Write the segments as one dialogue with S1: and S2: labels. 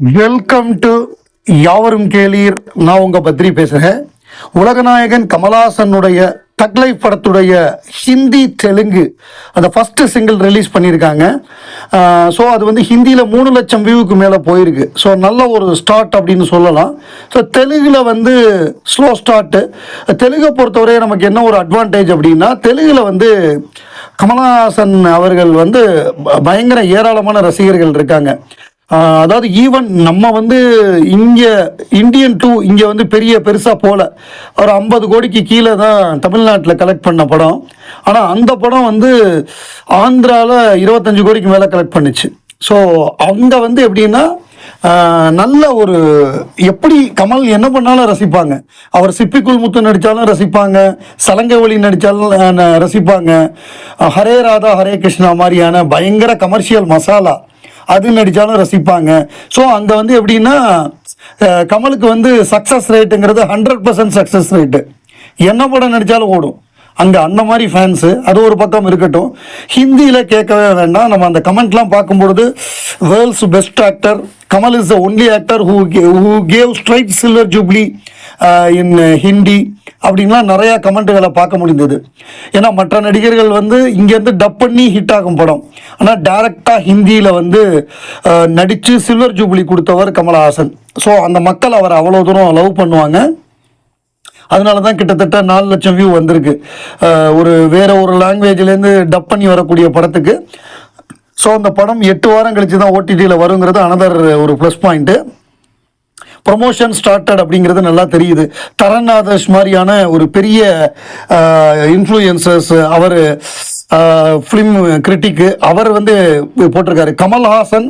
S1: Welcome to யாவரும் கேளீர். நான் உங்கள் பத்ரி பேசுகிறேன் உலகநாயகன் கமலாசனுடைய தக்லைஃப் படத்துடைய ஹிந்தி தெலுங்கு அந்த ஃபஸ்ட்டு சிங்கிள் ரிலீஸ் பண்ணியிருக்காங்க. ஸோ அது வந்து ஹிந்தியில் மூணு லட்சம் வியூவுக்கு மேலே போயிருக்கு. ஸோ நல்ல ஒரு ஸ்டார்ட் அப்படின்னு சொல்லலாம். ஸோ தெலுங்கில் வந்து ஸ்லோ ஸ்டார்ட்டு தெலுங்கை பொறுத்தவரை நமக்கு என்ன ஒரு அட்வான்டேஜ் அப்படின்னா தெலுங்கில் வந்து கமலஹாசன் அவர்கள் வந்து ப- பயங்கர ஏராளமான ரசிகர்கள் இருக்காங்க. அதாவது ஈவன் நம்ம வந்து இங்கே இந்தியன் டூ இங்கே வந்து பெரிய பெருசாக போகல ஒரு ஐம்பது கோடிக்கு கீழே தான் தமிழ்நாட்டில் கலெக்ட் பண்ண படம். ஆனால் அந்த படம் வந்து ஆந்திராவில் இருபத்தஞ்சு கோடிக்கு மேலே கலெக்ட் பண்ணுச்சு. ஸோ அங்கே வந்து எப்படின்னா நல்ல ஒரு எப்படி கமல் என்ன பண்ணாலும் ரசிப்பாங்க. அவர் சிப்பிக்குள் முத்து நடித்தாலும் ரசிப்பாங்க. சலங்கை ஒளி நடித்தாலும் ரசிப்பாங்க. ஹரே ராதா ஹரே கிருஷ்ணா மாதிரியான பயங்கர கமர்ஷியல் மசாலா அது நடித்தாலும் ரசிப்பாங்க. ஸோ அங்கே வந்து எப்படின்னா கமலுக்கு வந்து சக்ஸஸ் ரேட்டுங்கிறது ஹண்ட்ரட் பர்சன்ட் சக்ஸஸ் ரேட்டு என்ன படம் நடித்தாலும் ஓடும். அங்கே அந்த மாதிரி ஃபேன்ஸு அது ஒரு பக்கம் இருக்கட்டும். ஹிந்தியில் கேட்கவே வேண்டாம். நம்ம அந்த கமெண்ட்லாம் பார்க்கும்பொழுது world's best actor Kamal is the only actor who who gave straight silver jubilee in Hindi அப்படின்லாம் நிறையா கமெண்ட்டுகளை பார்க்க முடிந்தது. ஏன்னா மற்ற நடிகர்கள் வந்து இங்கேருந்து டப் பண்ணி ஹிட் ஆகும் படம். ஆனால் டேரெக்டாக ஹிந்தியில் வந்து நடித்து சில்வர் ஜூப்ளி கொடுத்தவர் கமலஹாசன். ஸோ அந்த மக்கள் அவரை அவ்வளோ தூரம் லவ் பண்ணுவாங்க. அதனால தான் கிட்டத்தட்ட நாலு லட்சம் வியூ வந்திருக்கு. ஒரு வேற ஒரு லாங்குவேஜ்லேருந்து டப் பண்ணி வரக்கூடிய படத்துக்கு. ஸோ அந்த படம் எட்டு வாரம் கழிச்சு தான் ஓடிடியில் வருங்கிறது அனதர் ஒரு ப்ளஸ் பாயிண்ட்டு ப்ரொமோஷன் ஸ்டார்டட் அப்படிங்கிறது நல்லா தெரியுது. தரநாதர்ஸ் மாதிரியான ஒரு பெரிய இன்ஃப்ளூயன்சர்ஸ் அவர் ஃபிலிம் கிரிட்டிக்கு அவர் வந்து போட்டிருக்காரு. Kamal Haasan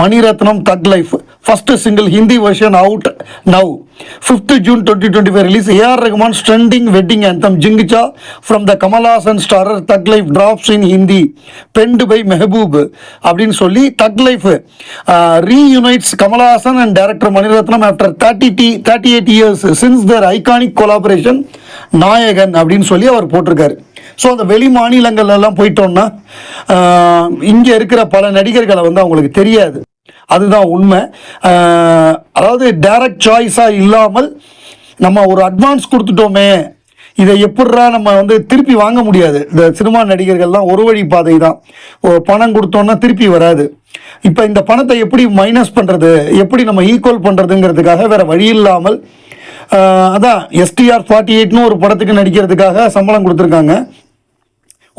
S1: Mani Ratnam Thug life first single Hindi version out now fifth June twenty twenty five release AR Rahman ஸ்ட்ரெண்டிங் wedding anthem ஜிங்கிச்சா from the Kamal Haasan starrer Thug Life drops in Hindi penned by Mehboob அப்படின்னு சொல்லி Thug Life reunites Kamal Haasan and director Mani Ratnam after thirty டி thirty eight years since their iconic collaboration Nayakan அப்படின்னு சொல்லி அவர் போட்டிருக்காரு. So அந்த வெளி மாநிலங்கள்ல எல்லாம் போயிட்டோம்னா இங்கே இருக்கிற பல நடிகர்களை வந்து அவங்களுக்கு தெரியாது. அதுதான் உண்மை. அதாவது டைரக்ட் சாய்ஸாக இல்லாமல் நம்ம ஒரு அட்வான்ஸ் கொடுத்துட்டோமே இதை எப்படா நம்ம வந்து திருப்பி வாங்க முடியாது? இந்த சினிமா நடிகர்கள்லாம் ஒரு வழி பாதை தான். பணம் கொடுத்தோன்னா திருப்பி வராது. இப்போ இந்த பணத்தை எப்படி மைனஸ் பண்ணுறது எப்படி நம்ம ஈக்குவல் பண்ணுறதுங்கிறதுக்காக வேறு வழி இல்லாமல் அதான் எஸ்டிஆர் ஃபார்ட்டி எயிட்னு ஒரு படத்துக்கு நடிக்கிறதுக்காக சம்பளம் கொடுத்துருக்காங்க.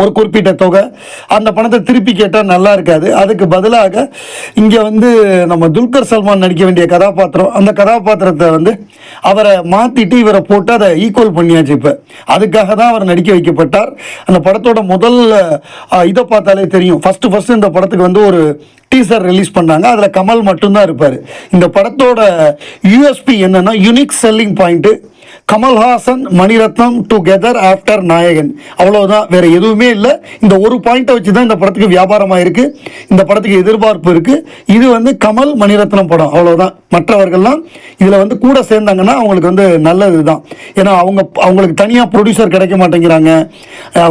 S1: ஒரு குறிப்பிட்ட தொகை. அந்த பணத்தை திருப்பி கேட்டால் நல்லா இருக்காது. அதுக்கு பதிலாக இங்கே வந்து நம்ம துல்கர் சல்மான் நடிக்க வேண்டிய கதாபாத்திரம் அந்த கதாபாத்திரத்தை வந்து அவரை மாற்றிட்டு இவரை போட்டு அதை ஈக்குவல் பண்ணியாச்சு இப்போ. அதுக்காக தான் அவர் நடிக்க வைக்கப்பட்டார். அந்த படத்தோட முதல் இதை பார்த்தாலே தெரியும். ஃபஸ்ட்டு ஃபஸ்ட்டு இந்த படத்துக்கு வந்து ஒரு டீசர் ரிலீஸ் பண்ணாங்க. அதில் கமல் மட்டும்தான் இருப்பார். இந்த படத்தோட யூஎஸ்பி என்னென்னா unique selling point Kamal Haasan Mani Ratnam together after Nayakan. அவ்வளோதான் வேற எதுவுமே இல்லை. இந்த ஒரு பாயிண்ட்டை வச்சு தான் இந்த படத்துக்கு வியாபாரமாக இருக்கு இந்த படத்துக்கு எதிர்பார்ப்பு இருக்கு. இது வந்து கமல் மணிரத்னம் படம். அவ்வளோதான் மற்றவர்கள்லாம் இதில் வந்து கூட சேர்ந்தாங்கன்னா அவங்களுக்கு வந்து நல்லது தான் ஏன்னா அவங்க அவங்களுக்கு தனியாக ப்ரொடியூசர் கிடைக்க மாட்டேங்கிறாங்க.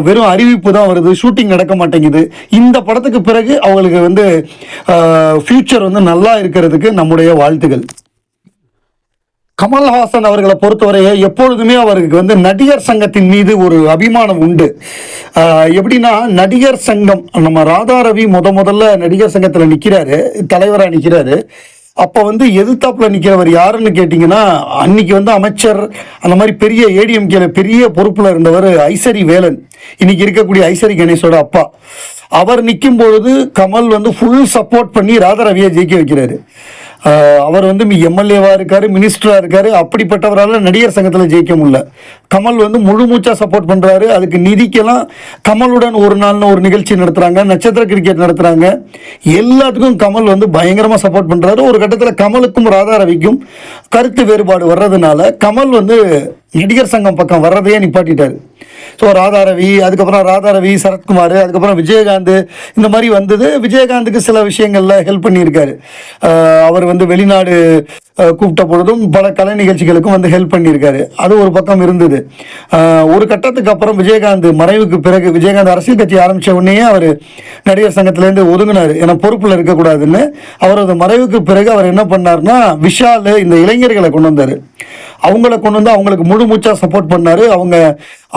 S1: வெறும் அறிவிப்பு தான் வருது. ஷூட்டிங் நடக்க மாட்டேங்குது. இந்த படத்துக்கு பிறகு அவங்களுக்கு வந்து ஃப்யூச்சர் வந்து நல்லா இருக்கிறதுக்கு நம்முடைய வாழ்த்துக்கள் கமல்ஹாசன் அவர்களை பொறுத்தவரையே எப்பொழுதுமே அவருக்கு வந்து நடிகர் சங்கத்தின் மீது ஒரு அபிமானம் உண்டு. எப்படின்னா நடிகர் சங்கம் நம்ம ராதா ரவி முத முதல்ல நடிகர் சங்கத்தில் நிற்கிறாரு தலைவராக நிற்கிறாரு அப்போ வந்து எதிர்த்தாப்பில் நிற்கிறவர் யாருன்னு கேட்டிங்கன்னா அன்னைக்கு வந்து அமைச்சர் அந்த மாதிரி பெரிய ஏடிஎம்கேல பெரிய பொறுப்பில் இருந்தவர் ஐசரி வேலன். இன்னைக்கு இருக்கக்கூடிய ஐசரி கணேஷோட அப்பா. அவர் நிற்கும் பொழுது கமல் வந்து ஃபுல் சப்போர்ட் பண்ணி ராதா ரவியை ஜெயிக்க வைக்கிறாரு. அவர் வந்து எம்எல்ஏவா இருக்காரு மினிஸ்டரா இருக்காரு. அப்படிப்பட்டவரால நடிகர் சங்கத்தில் ஜெயிக்க முடியல. கமல் வந்து முழு மூச்சா சப்போர்ட் பண்றாரு. அதுக்கு நிதிக்கெல்லாம் கமலுடன் ஒரு நாள்னு ஒரு நிகழ்ச்சி நடத்துறாங்க நட்சத்திர கிரிக்கெட் நடத்துறாங்க. எல்லாத்துக்கும் கமல் வந்து பயங்கரமா சப்போர்ட் பண்றாரு. ஒரு கட்டத்தில் கமலுக்கும் ராதா ரவிக்கும் கருத்து வேறுபாடு வர்றதுனால கமல் வந்து நடிகர் சங்கம் பக்கம் வர்றதையே நிப்பாட்டிட்டாரு. ஸோ ராதாரவி அதுக்கப்புறம் ராதாரவி சரத்குமார் அதுக்கப்புறம் விஜயகாந்த் இந்த மாதிரி வந்தது. விஜயகாந்துக்கு சில விஷயங்களில் ஹெல்ப் பண்ணியிருக்காரு. அவர் வந்து வெளிநாடு கூப்பிட்ட பொழுதும் பல கலை நிகழ்ச்சிகளுக்கும் வந்து ஹெல்ப் பண்ணியிருக்காரு. அது ஒரு பக்கம் இருந்தது. ஒரு கட்டத்துக்கு அப்புறம் விஜயகாந்த் மறைவுக்கு பிறகு விஜயகாந்த் அரசியல் கட்சி ஆரம்பிச்ச உடனே அவர் நடிகர் சங்கத்திலேருந்து ஒதுங்கினார். ஏன்னா பொறுப்பில் இருக்கக்கூடாதுன்னு. அவரது மறைவுக்கு பிறகு அவர் என்ன பண்ணார்னா விஷால் இந்த இளைஞர்களை கொண்டு வந்தார். அவங்கள கொண்டு வந்து அவங்களுக்கு முழு மூச்சா சப்போர்ட் பண்ணாரு. அவங்க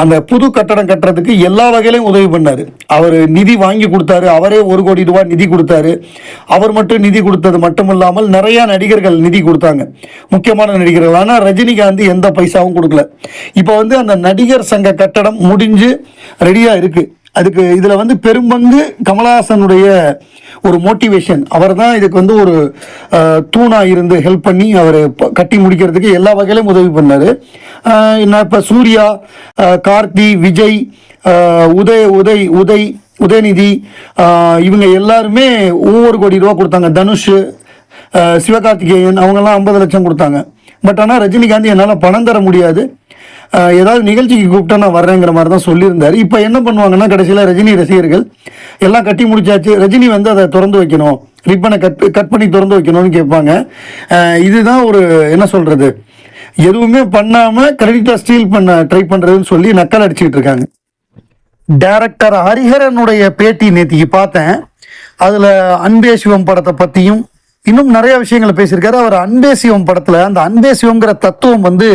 S1: அந்த புது கட்டடம் கட்டுறதுக்கு எல்லா வகையிலையும் உதவி பண்ணாரு. அவர் நிதி வாங்கி கொடுத்தாரு. அவரே ஒரு கோடி ரூபாய் நிதி கொடுத்தாரு. அவர் மட்டும் நிதி கொடுத்தது மட்டும் இல்லாமல் நிறைய நடிகர்கள் நிதி கொடுத்தாங்க. முக்கியமான நடிகர்கள். ஆனால் ரஜினிகாந்த் எந்த பைசாவும் கொடுக்கல. இப்போ வந்து அந்த நடிகர் சங்க கட்டடம் முடிஞ்சு ரெடியாக இருக்குது அதுக்கு இதில் வந்து பெரும்பங்கு கமலஹாசனுடைய ஒரு மோட்டிவேஷன் அவர் தான் இதுக்கு வந்து ஒரு தூணாக இருந்து ஹெல்ப் பண்ணி அவர் கட்டி முடிக்கிறதுக்கு எல்லா வகையிலும் உதவி பண்ணாரு. நான் என்ன இப்போ சூர்யா கார்த்தி விஜய் உதய் உதய் உதய் உதயநிதி இவங்க எல்லாருமே ஒவ்வொரு கோடி ரூபா கொடுத்தாங்க. தனுஷ் சிவகார்த்திகேயன் அவங்கெல்லாம் ஐம்பது லட்சம் கொடுத்தாங்க. பட் ஆனால் ரஜினிகாந்த் என்னால் பணம் தர முடியாது. ஏதாவது நிகழ்ச்சிக்கு கூப்பிட்டா நான் வர்றேங்கிற மாதிரி தான் சொல்லியிருந்தார். இப்போ என்ன பண்ணுவாங்கன்னா கடைசியில் ரஜினி ரசிகர்கள் எல்லாம் கட்டி முடிச்சாச்சு. ரஜினி வந்து அதை திறந்து வைக்கணும். ரிப்பனை கட் கட் பண்ணி திறந்து வைக்கணும்னு கேட்பாங்க. இதுதான் ஒரு என்ன சொல்கிறது எதுவுமே பண்ணாமல் கிரெடிட்டாக ஸ்டீல் பண்ண ட்ரை பண்ணுறதுன்னு சொல்லி நக்கல் அடிச்சுக்கிட்டு இருக்காங்க. டேரக்டர் ஹரிஹரனுடைய பேட்டி நேத்திக்கு பார்த்தேன். அதில் அன்பே சிவம் படத்தை பற்றியும் இன்னும் நிறைய விஷயங்களை பேசியிருக்காரு. அவர் அன்பே சிவம் படத்தில் அந்த அன்பே சிவம்ங்கிற தத்துவம் வந்து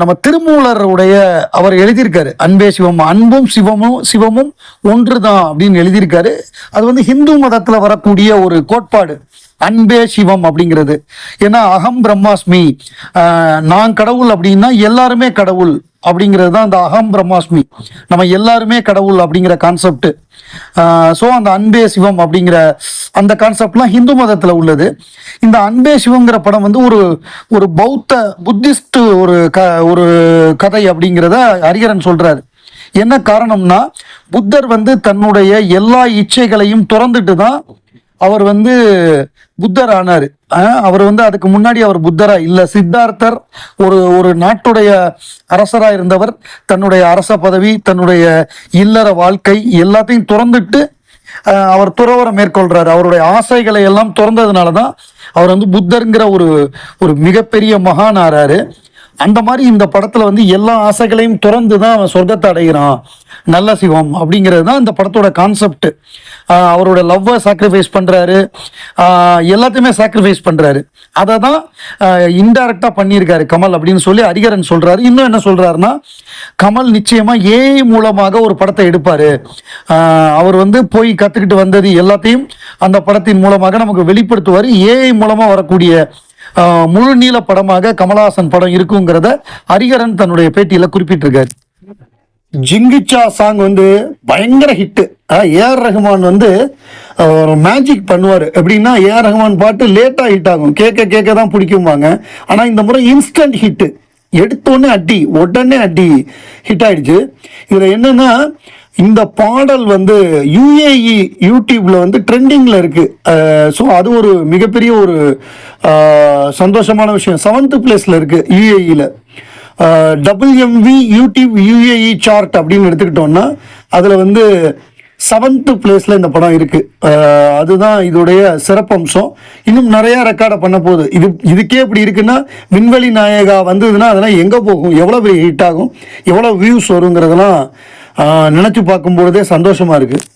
S1: நம்ம திருமூலருடைய அவர் எழுதியிருக்காரு. அன்பே சிவம் அன்பும் சிவமும் சிவமும் ஒன்று தான் அப்படின்னு எழுதியிருக்காரு. அது வந்து ஹிந்து மதத்தில் வரக்கூடிய ஒரு கோட்பாடு. அன்பே சிவம் அப்படிங்கிறது. ஏன்னா அகம் பிரம்மாஸ்மி நான் கடவுள் அப்படின்னா எல்லாருமே கடவுள். அப்படிங்கிறது தான் இந்த அகம் பிரம்மாஸ்மி. நம்ம எல்லாருமே கடவுள் அப்படிங்கிற கான்செப்ட் ஸோ அந்த அன்பே சிவம் அப்படிங்கிற அந்த கான்செப்ட்லாம் ஹிந்து மதத்தில் உள்ளது. இந்த அன்பே சிவங்கிற படம் வந்து ஒரு ஒரு பௌத்த புத்திஸ்ட் ஒரு க ஒரு கதை அப்படிங்கிறத ஹரிகரன் சொல்கிறாரு என்ன காரணம்னா புத்தர் வந்து தன்னுடைய எல்லா இச்சைகளையும் துறந்துட்டு தான் அவர் வந்து புத்தர் ஆனார் அவர் வந்து அதுக்கு முன்னாடி அவர் புத்தரா இல்லை. சித்தார்த்தர் ஒரு ஒரு நாட்டுடைய அரசராக இருந்தவர். தன்னுடைய அரச பதவி தன்னுடைய இல்லற வாழ்க்கை எல்லாத்தையும் துறந்துட்டு அவர் துறவரம் மேற்கொள்றாரு. அவருடைய ஆசைகளை எல்லாம் திறந்ததுனால தான் அவர் வந்து புத்தருங்கிற ஒரு ஒரு மிகப்பெரிய மகான் ஆறாரு அந்த மாதிரி இந்த படத்தில் வந்து எல்லா ஆசைகளையும் துறந்து தான் அவன் சொர்க்கத்தை அடைகிறான். நல்ல சிவம் அப்படிங்கிறது தான் இந்த படத்தோட கான்செப்ட் அவரோட லவ்வை சாக்ரிஃபைஸ் பண்ணுறாரு எல்லாத்தையுமே சாக்ரிஃபைஸ் பண்ணுறாரு அதை தான் இன்டைரக்டாக பண்ணியிருக்காரு கமல் அப்படின்னு சொல்லி ஹரிகரன் சொல்கிறாரு இன்னும் என்ன சொல்கிறாருன்னா கமல் நிச்சயமாக ஏஐ மூலமாக ஒரு படத்தை எடுப்பார். அவர் வந்து போய் கற்றுக்கிட்டு வந்தது எல்லாத்தையும் அந்த படத்தின் மூலமாக நமக்கு வெளிப்படுத்துவார். ஏஐ மூலமாக வரக்கூடிய முழு நீள படமாக கமலஹாசன் படம் இருக்குங்கிறத ஹரிகரன் தன்னுடைய பேட்டியில் குறிப்பிட்டிருக்காரு. ஜிங்கிச்சா சாங் வந்து பயங்கர ஹிட்டு ஏஆர் ரஹ்மான் வந்து ஒரு மேஜிக் பண்ணுவார். எப்படின்னா ஏஆர் ரஹ்மான் பாட்டு லேட்டாக ஹிட் ஆகும். கேட்க கேட்க தான் பிடிக்கும்பாங்க. ஆனால் இந்த முறை இன்ஸ்டன்ட் ஹிட்டு எடுத்தோடனே அடி உடனே அடி ஹிட் ஆயிடுச்சு. இதில் என்னென்னா இந்த பாடல் வந்து யுஏஇ யூடியூப்ல வந்து ட்ரெண்டிங்கில் இருக்கு. ஸோ அது ஒரு மிகப்பெரிய ஒரு சந்தோஷமான விஷயம். செவன்த் பிளேஸ்ல இருக்கு யுஏஇயில் டபிள்யூஎம்வி யூடியூப் யுஏஇ சார்ட் அப்படின்னு எடுத்துக்கிட்டோம்னா அதில் வந்து செவன்த்து பிளேஸில் இந்த படம் இருக்குது அதுதான் இதோடைய சிறப்பம்சம். இன்னும் நிறையா ரெக்கார்டை பண்ண போகுது. இது இதுக்கே இப்படி இருக்குன்னா விண்வெளி நாயகா வந்ததுன்னா அதெல்லாம் எங்கே போகும்? எவ்வளோ பெரிய ஹிட் ஆகும்? எவ்வளோ வியூஸ் வருங்கிறதெல்லாம் நினச்சி பார்க்கும்பொழுதே சந்தோஷமாக இருக்குது